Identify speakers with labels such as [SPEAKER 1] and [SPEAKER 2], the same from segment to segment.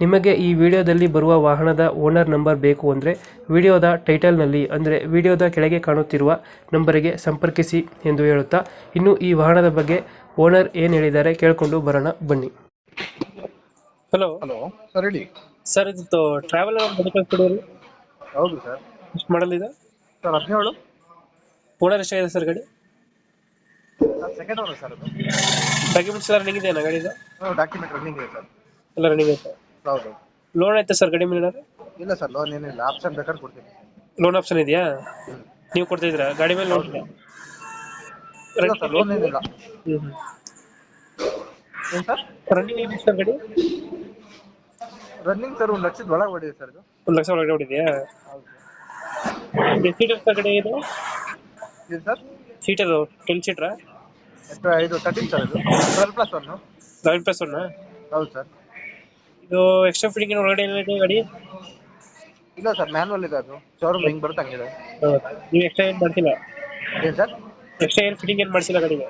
[SPEAKER 1] ನಿಮಗೆ ಈ ವಿಡಿಯೋದಲ್ಲಿ ಬರುವ ವಾಹನದ ಓನರ್ ನಂಬರ್ ಬೇಕು ಅಂದರೆ ವಿಡಿಯೋದ ಟೈಟಲ್ನಲ್ಲಿ ಅಂದರೆ ವಿಡಿಯೋದ ಕೆಳಗೆ ಕಾಣುತ್ತಿರುವ ನಂಬರಿಗೆ ಸಂಪರ್ಕಿಸಿ ಎಂದು ಹೇಳುತ್ತಾ ಇನ್ನು ಈ ವಾಹನದ ಬಗ್ಗೆ ಓನರ್ ಏನು ಹೇಳಿದ್ದಾರೆ ಕೇಳಿಕೊಂಡು ಬರೋಣ ಬನ್ನಿ. ಹಲೋ
[SPEAKER 2] ಹಲೋ ಸರ್ ಹೇಳಿ.
[SPEAKER 1] ಸರ್ ಇದು ಟ್ರಾವೆಲರ್ ಮೆಡಿಕಲ್ ಕೊಡೋರು
[SPEAKER 2] ಹೌದು ಸರ್
[SPEAKER 1] ಎಷ್ಟು ಮಾಡಲ್ ಇದೆ?
[SPEAKER 2] ಸರ್ ಹದಿನೇಳು.
[SPEAKER 1] ಓನರ್ ಎಷ್ಟಾಗಿದೆ ಸರ್ ಗಾಡಿ?
[SPEAKER 2] ಸೆಕೆಂಡ್ ಓನರ್ ಸರ್ ಅದು.
[SPEAKER 1] ಡಾಕ್ಯುಮೆಂಟ್ಸ್ ಎಲ್ಲ ರನ್ನಿಂಗ್ ಇದೆಯಾ ಗಾಡಿದು?
[SPEAKER 2] ಡಾಕ್ಯುಮೆಂಟ್ ರನ್ನಿಂಗ್ ಇದೆ ಸರ್
[SPEAKER 1] ಎಲ್ಲ ರನ್ನಿಂಗ್ ಐತೆ
[SPEAKER 2] ಹೌದು.
[SPEAKER 1] ಲೋನ್ ಐತೆ ಸರ್ ಗಾಡಿ ಮೇಲೆ
[SPEAKER 2] ಇಲ್ಲ ಸರ್ ಲೋನ್ ಏನಿಲ್ಲ. ಆಪ್ಷನ್ ಬೇಕಾದ್ರೆ ಕೊಡ್ತೀನಿ.
[SPEAKER 1] ಲೋನ್ ಆಪ್ಷನ್ ಇದೆಯಾ? ನೀವು ಕೊಡ್ತಾ ಇದ್ದೀರಾ? ಗಾಡಿ ಮೇಲೆ ಲೋನ್
[SPEAKER 2] ಇಲ್ಲ ಸರ್ ಲೋನ್ ಏನಿಲ್ಲ. ಏನು ಸರ್
[SPEAKER 1] ರನ್ನಿಂಗ್ ಇದೆ ಸರ್ ಗಾಡಿ?
[SPEAKER 2] ರನ್ನಿಂಗ್ ಸರ್ ಒಂದು ಲಕ್ಷದ ಒಳಗೆ ಹೊಡಿದೆ ಸರ್ ಇದು.
[SPEAKER 1] ಒಂದು ಲಕ್ಷ ಒಳಗಡೆ ಹೊಡಿದೆಯಾ?
[SPEAKER 2] ಹೌದು.
[SPEAKER 1] ಸೀಟರ್ ಸರ್ ಗಾಡಿ ಇದು?
[SPEAKER 2] ಇದು ಸರ್
[SPEAKER 1] ಸೀಟರ್ ಟೆನ್ ಸೀಟ್ರಾ
[SPEAKER 2] ಎಷ್ಟು ಇದು ತರ್ಟೀನ್ ಸರ್ ಇದು. Twelve plus one
[SPEAKER 1] twelve plus one
[SPEAKER 2] ಹೌದು ಸರ್
[SPEAKER 1] ಇದು ಎಕ್ಸ್ಟ್ರಾ ಫಿಟ್ಟಿಂಗ್ ಒಳಗಡೆ ಏನಿದೆ ಗಾಡಿ?
[SPEAKER 2] ಇಲ್ಲ ಸರ್ ಮ್ಯಾನುವಲ್ ಇದೆ ಅದು. ಶೋರೂಮ್ ಹೆಂಗೆ ಬರುತ್ತೆ ಹಂಗಿದೆ.
[SPEAKER 1] ನೀವು ಎಕ್ಸ್ಟ್ರಾ ಏನು ಮಾಡ್ತಿಲ್ಲ?
[SPEAKER 2] ಏನು ಸರ್?
[SPEAKER 1] ಎಕ್ಸ್ಟ್ರಾ ಏನು ಫಿಟ್ಟಿಂಗ್ ಏನು ಮಾಡ್ಸಿಲ್ಲ ಗಾಡಿಗೆ?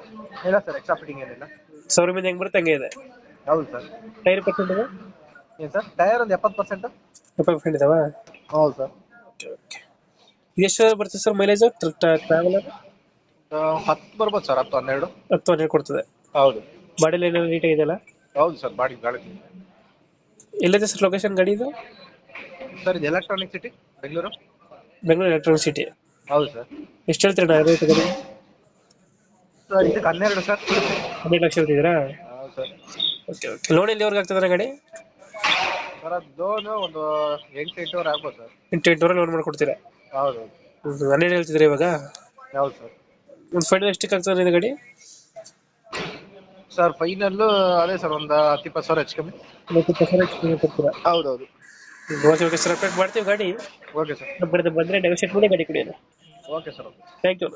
[SPEAKER 2] ಇಲ್ಲ ಸರ್ ಎಕ್ಸ್ಟ್ರಾ ಫಿಟ್ಟಿಂಗ್ ಏನಿಲ್ಲ.
[SPEAKER 1] ಶೋರೂಮಿಂದ ಹೆಂಗ್ ಬರುತ್ತೆ ಹಂಗೆ ಇದೆ?
[SPEAKER 2] ಹೌದು ಸರ್.
[SPEAKER 1] ಟೈರ್ ಪರ್ಸೆಂಟ್ ಇದೆ
[SPEAKER 2] ಏನು ಸರ್? ಟೈರ್ ಒಂದು ಎಪ್ಪತ್ತು ಪರ್ಸೆಂಟ್
[SPEAKER 1] ಎಪ್ಪತ್ತು ಪರ್ಸೆಂಟ್ ಇದಾವಾ?
[SPEAKER 2] ಹೌದು ಸರ್.
[SPEAKER 1] ಓಕೆ ಓಕೆ ಎಷ್ಟು ಬರ್ತದೆ ಸರ್ ಮೈಲೇಜ್ ಟ್ರಾವೆಲರ್
[SPEAKER 2] ಹತ್ತು ಬರ್ಬೋದು ಸರ್ ಹತ್ತು ಹನ್ನೆರಡು.
[SPEAKER 1] ಹತ್ತು ಹನ್ನೆರಡು ಕೊಡ್ತದೆ.
[SPEAKER 2] ಹೌದು.
[SPEAKER 1] ಬಾಡಿಲಿ ಏನಾದ್ರು ನೀಟಾಗಿ ಇದೆಯಲ್ಲ?
[SPEAKER 2] ಹೌದು ಸರ್ ಬಾಡಿ ಗಾಡಿ
[SPEAKER 1] ಎಲ್ಲಿದೆ ಸರ್ ಲೊಕೇಶನ್ ಗಾಡಿ ಇದು?
[SPEAKER 2] ಸರ್ ಇದು electronic city Bengaluru
[SPEAKER 1] Bengaluru electronic city
[SPEAKER 2] ಹೌದು ಸರ್.
[SPEAKER 1] ಎಷ್ಟು ಹೇಳ್ತೀರಾ ರೇಟ್ ಗಾಡಿ?
[SPEAKER 2] ಸರ್ ಇದಕ್ಕೆ ಹನ್ನೆರಡು ಸರ್.
[SPEAKER 1] ಹನ್ನೆರಡು ಲಕ್ಷ ಹೇಳ್ತಿದ್ದೀರಾ
[SPEAKER 2] ಹೌದು ಸರ್.
[SPEAKER 1] Okay okay. ಲೋನ್ ಎಲ್ಲಿವರೆಗೆ ಆಗ್ತದೆ ಗಾಡಿ?
[SPEAKER 2] ಸರ್ ಅದು ಲೋನು ಒಂದು ಎಂಟು ಎಂಟೂವರೆ ಆಗ್ಬೋದು ಸರ್.
[SPEAKER 1] ಎಂಟು ಎಂಟುವರೆ ಲೋನ್ ಮಾಡಿಕೊಡ್ತೀರಾ?
[SPEAKER 2] ಹೌದು.
[SPEAKER 1] ಹ್ಮ್, ಹನ್ನೆರಡು ಹೇಳ್ತಿದ್ದೀರಾ ಇವಾಗ?
[SPEAKER 2] ಹೌದು ಸರ್.
[SPEAKER 1] ಒಂದು ಫೈನಲ್ ಎಷ್ಟಕ್ಕೆ ಆಗ್ತದೆ ಇದು ಗಾಡಿ?
[SPEAKER 2] ಸರ್ ಫೈನಲ್ ಅದೇ ಸರ್ ಒಂದು ಹತ್ತು ಇಪ್ಪತ್ತು ಸಾವಿರ ಹೆಚ್ಚು ಕಮ್ಮಿ.
[SPEAKER 1] ಇವತ್ತು ಪರ್ಸೆಂಟ್ ಕೊಡ್ತೀರಾ?
[SPEAKER 2] ಹೌದು ಹೌದು
[SPEAKER 1] ಓಕೆ ಓಕೆ ಸರ್ ಅಪ್ಡೇಟ್ ಮಾಡ್ತೀವಿ ಗಾಡಿ.
[SPEAKER 2] Okay sir.
[SPEAKER 1] ಬಂದ್ರೆ ನೆಗೋಷಿಯೇಟ್ ಮಾಡಿ ಗಾಡಿ ಕೊಡಿ
[SPEAKER 2] okay sir okay.
[SPEAKER 1] Thank you